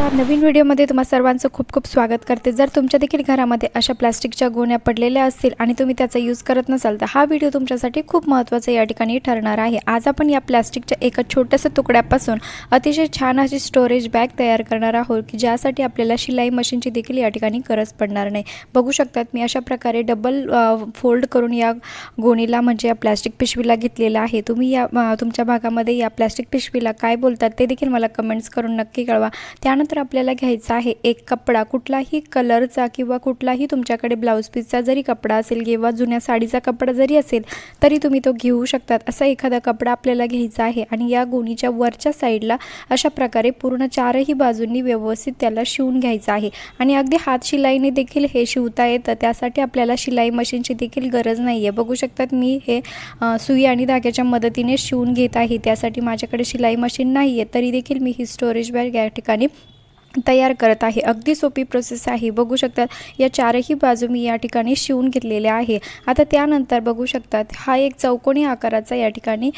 नवीन व्हिडिओमध्ये तुम्हा सर्वांचं खूप खूप स्वागत करते. जर तुमच्या देखील घरामध्ये अशा प्लास्टिकच्या गोण्या पडलेल्या असतील आणि तुम्ही त्याचा यूज करत नसाल तर हा व्हिडिओ तुमच्यासाठी खूप महत्त्वाचा या ठिकाणी ठरणार आहे. आज आपण या प्लास्टिकच्या एका छोट्याशा तुकड्यापासून अतिशय छान अशी स्टोरेज बॅग तयार करणार आहोत की ज्यासाठी आपल्याला शिलाई मशीनची देखील या ठिकाणी गरज पडणार नाही. बघू शकतात मी अशा प्रकारे डबल फोल्ड करून या गोणीला म्हणजे या प्लास्टिक पिशवीला घेतलेला आहे. तुम्ही या तुमच्या भागामध्ये या प्लास्टिक पिशवीला काय बोलतात ते देखील मला कमेंट्स करून नक्की कळवा. त्यानंतर आपल्याला घ्यायचा आहे. एक कपडा कुठलाही कलरचा किंवा कुठलाही तुमच्याकडे ब्लाऊज पीसचा जरी कपडा असेल किंवा जुन्या साडीचा कपडा जरी असेल तरी तुम्ही तो घेऊ शकतात. असा एखादा कपडा आपल्याला घ्यायचा आहे आणि या गोणीच्या वरच्या साईडला अशा प्रकारे पूर्ण चारही बाजूंनी व्यवस्थित त्याला शिवून घ्यायचं आहे. आणि अगदी हात शिलाईने देखील हे शिवता येतं. त्यासाठी आपल्याला शिलाई मशीनची देखील गरज नाही आहे बघू शकतात मी हे सुई आणि धाग्याच्या मदतीने शिवून घेत आहे. त्यासाठी माझ्याकडे शिलाई मशीन नाही आहे तरी देखील मी ही स्टोरेज बॅग या ठिकाणी तयार करत आहे. अगदी सोपी प्रोसेस आहे. बघू शकतात या चारही बाजू मी या ठिकाणी शिवून घेतलेल्या आहे. आता त्यानंतर बघू शकतात हा एक चौकोनी आकाराचा या ठिकाणी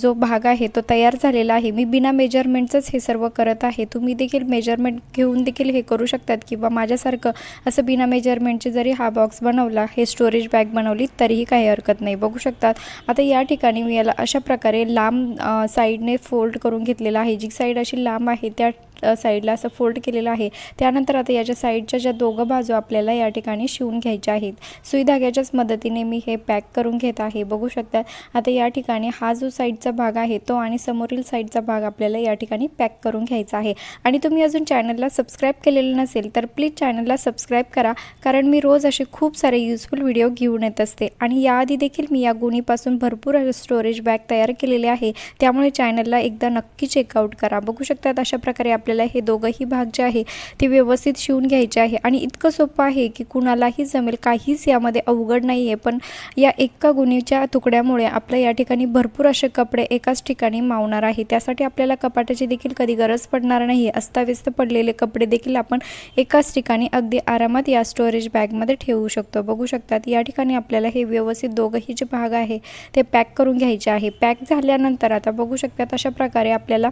जो भाग आहे तो तयार झालेला आहे. मी बिना मेजरमेंटचंच हे सर्व करत आहे. तुम्ही देखील मेजरमेंट घेऊन देखील हे करू शकतात किंवा माझ्यासारखं असं बिना मेजरमेंटचे जरी हा बॉक्स बनवला हे स्टोरेज बॅग बनवली तरीही काही हरकत नाही. बघू शकतात आता या ठिकाणी मी याला अशा प्रकारे लांब साईडने फोल्ड करून घेतलेला आहे. जी साईड अशी लांब आहे त्या साईडला असं फोल्ड केलेलं आहे. त्यानंतर आता याच्या साईडच्या ज्या दोघं बाजू आपल्याला या ठिकाणी शिवून घ्यायच्या आहेत. सुई धाग्याच्याच मदतीने मी हे पॅक करून घेत आहे. बघू शकता आता या ठिकाणी हा जो साईडचा भाग आहे तो आणि समोरील साईडचा भाग आपल्याला या ठिकाणी पॅक करून घ्यायचा आहे. आणि तुम्ही अजून चॅनलला सबस्क्राईब केलेलं नसेल तर प्लीज चॅनलला सबस्क्राईब करा कारण मी रोज असे खूप सारे युजफुल व्हिडिओ घेऊन येत असते. आणि याआधी देखील मी या गुणीपासून भरपूर स्टोरेज बॅग तयार केलेले आहे. त्यामुळे चॅनलला एकदा नक्की चेकआउट करा. बघू शकतात अशा प्रकारे आपल्याला हे दोघंही भाग जे आहे ते व्यवस्थित शिवून घ्यायचे आहे. आणि इतकं सोपं आहे की कुणालाही जमेल काहीच यामध्ये अवघड नाही आहे. पण या एका गुणीच्या तुकड्यामुळे आपल्या या ठिकाणी भरपूर असे कपडे एकाच ठिकाणी मावणार आहे. त्यासाठी आपल्याला कपाटाची देखील कधी गरज पडणार नाही. आहे अस्ताव्यस्त पडलेले कपडे देखील आपण एकाच ठिकाणी अगदी आरामात या स्टोरेज बॅगमध्ये ठेवू शकतो. बघू शकतात या ठिकाणी आपल्याला हे व्यवस्थित दोघंही जे भाग आहे ते पॅक करून घ्यायचे आहे. पॅक झाल्यानंतर आता बघू शकतात अशा प्रकारे आपल्याला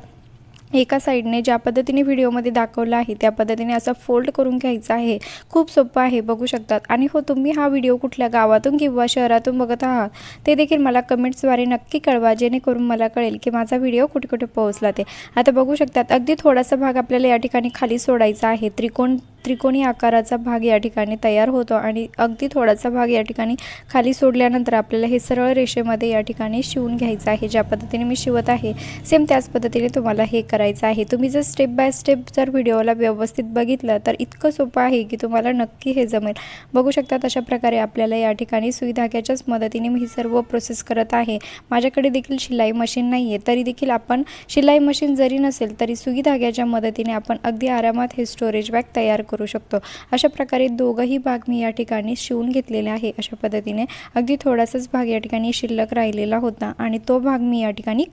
एका साईडने ज्या पद्धतीने व्हिडिओमध्ये दाखवलं आहे त्या पद्धतीने असं फोल्ड करून घ्यायचं आहे. खूप सोपं आहे बघू शकतात. आणि हो तुम्ही हा व्हिडिओ कुठल्या गावातून किंवा शहरातून बघत आहात ते देखील मला कमेंट्सद्वारे नक्की कळवा जेणेकरून मला कळेल की माझा व्हिडिओ कुठे कुठे पोहोचला ते. आता बघू शकतात अगदी थोडासा भाग आपल्याला या ठिकाणी खाली सोडायचा आहे त्रिकोण त्रिकोणी आकाराचा भाग या ठिकाणी तयार होतो आणि अगदी थोडासा भाग या ठिकाणी खाली सोडल्यानंतर आपल्याला हे सरळ रेषेमध्ये या ठिकाणी शिवून घ्यायचं आहे. ज्या पद्धतीने मी शिवत आहे सेम त्याच पद्धतीने तुम्हाला हे करायचं आहे. तुम्ही जर स्टेप बाय स्टेप जर व्हिडिओला व्यवस्थित बघितलं तर इतकं सोपं आहे की तुम्हाला नक्की हे जमेल. बघू शकता अशा प्रकारे आपल्याला या ठिकाणी सुई धाग्याच्याच मदतीने मी ही सर्व प्रोसेस करत आहे. माझ्याकडे देखील शिलाई मशीन नाही आहे तरी देखील आपण शिलाई मशीन जरी नसेल तरी सुई धाग्याच्या मदतीने आपण अगदी आरामात हे स्टोरेज बॅग तयार करू शकतो. अशा प्रकारे दोघंही भाग मी या ठिकाणी शिवून घेतलेले आहे. अशा पद्धतीने अगदी थोडासाच भाग या ठिकाणी शिल्लक राहिलेला होता आणि तो भाग मी या ठिकाणी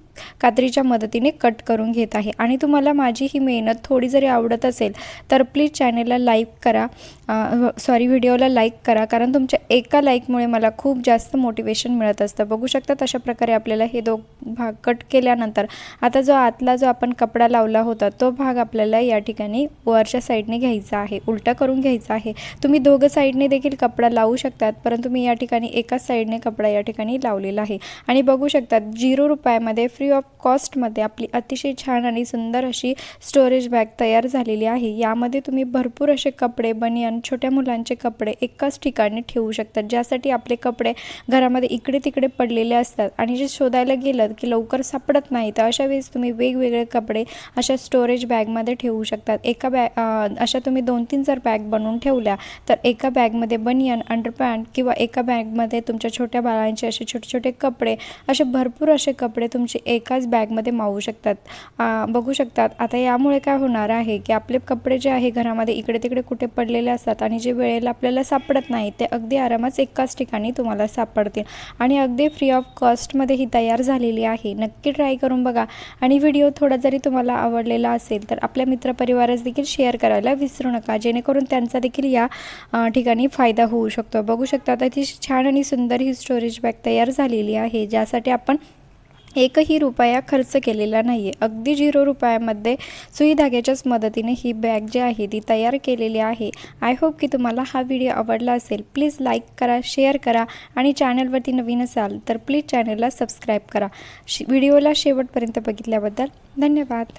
कात्रीच्या मदतीने कट करून घेत आहे. आणि तुम्हाला माझी ही मेहनत थोडी जरी आवडत असेल तर प्लीज चॅनेलला लाईक करा. सॉरी व्हिडिओला लाईक करा. कारण तुमच्या एका लाईकमुळे मला खूप जास्त मोटिवेशन मिळत असतं. बघू शकतात अशा प्रकारे आपल्याला हे दो भाग कट केल्यानंतर. आता जो आतला जो आपण कपडा लावला होता तो भाग आपल्याला या ठिकाणी वरच्या साईडने घ्यायचा आहे. उलटा करून घ्यायचा आहे. तुम्ही दोघं साईडने देखील कपडा लावू शकतात परंतु मी या ठिकाणी एकाच साईडने कपडा या ठिकाणी लावलेला आहे. आणि बघू शकतात झिरो रुपयामध्ये फ्री ऑफ कॉस्टमध्ये आपली अतिशय छान आणि सुंदर अशी स्टोरेज बॅग तयार झालेली आहे. यामध्ये तुम्ही भरपूर असे कपडे बनियन छोट्या मुलांचे कपडे एकाच ठिकाणी ठेवू शकतात ज्यासाठी आपले कपडे घरामध्ये इकडे तिकडे पडलेले असतात. आणि जे शोधायला गेलं की लवकर सापडत नाही तर अशा वेळेस तुम्ही वेगवेगळे कपडे अशा स्टोरेज बॅगमध्ये ठेवू शकतात. एका बॅग अशा तुम्ही दोन तीन जर बॅग बनवून ठेवल्या तर एका बॅगमध्ये बनियन अंडरपॅन्ट किंवा एका बॅगमध्ये तुमच्या छोट्या बाळांचे असे छोटे छोटे कपडे असे भरपूर असे कपडे तुमचे एकाच बॅगमध्ये मावू शकतात. बघू शकतात. आता यामुळे काय होणार आहे की आपले कपडे जे आहे घरामध्ये इकडे तिकडे कुठे पडलेले असतात आणि जे वेळेला आपल्याला सापडत नाही ते अगदी आरामात एकाच ठिकाणी तुम्हाला सापडतील. आणि अगदी फ्री ऑफ कॉस्टमध्ये ही तयार झालेली आहे. नक्की ट्राय करून बघा. आणि व्हिडिओ थोडा जरी तुम्हाला आवडलेला असेल तर आपल्या मित्रपरिवारास देखील शेअर करायला विसरू नका. जेणेकरून त्यांचा देखील या ठिकाणी फायदा होऊ शकतो. बघू शकता आता ती छान आणि सुंदर ही स्टोरेज बॅग तयार झालेली आहे ज्यासाठी आपण एकही रुपया खर्च केलेला नाही आहे अगदी झिरो रुपयामध्ये सुई धाग्याच्याच मदतीने ही बॅग जी आहे ती तयार केलेली आहे. आय होप की तुम्हाला हा व्हिडिओ आवडला असेल. प्लीज लाईक करा शेअर करा आणि चॅनलवरती नवीन असाल तर प्लीज चॅनलला सबस्क्राईब करा. व्हिडिओला शेवटपर्यंत बघितल्याबद्दल धन्यवाद.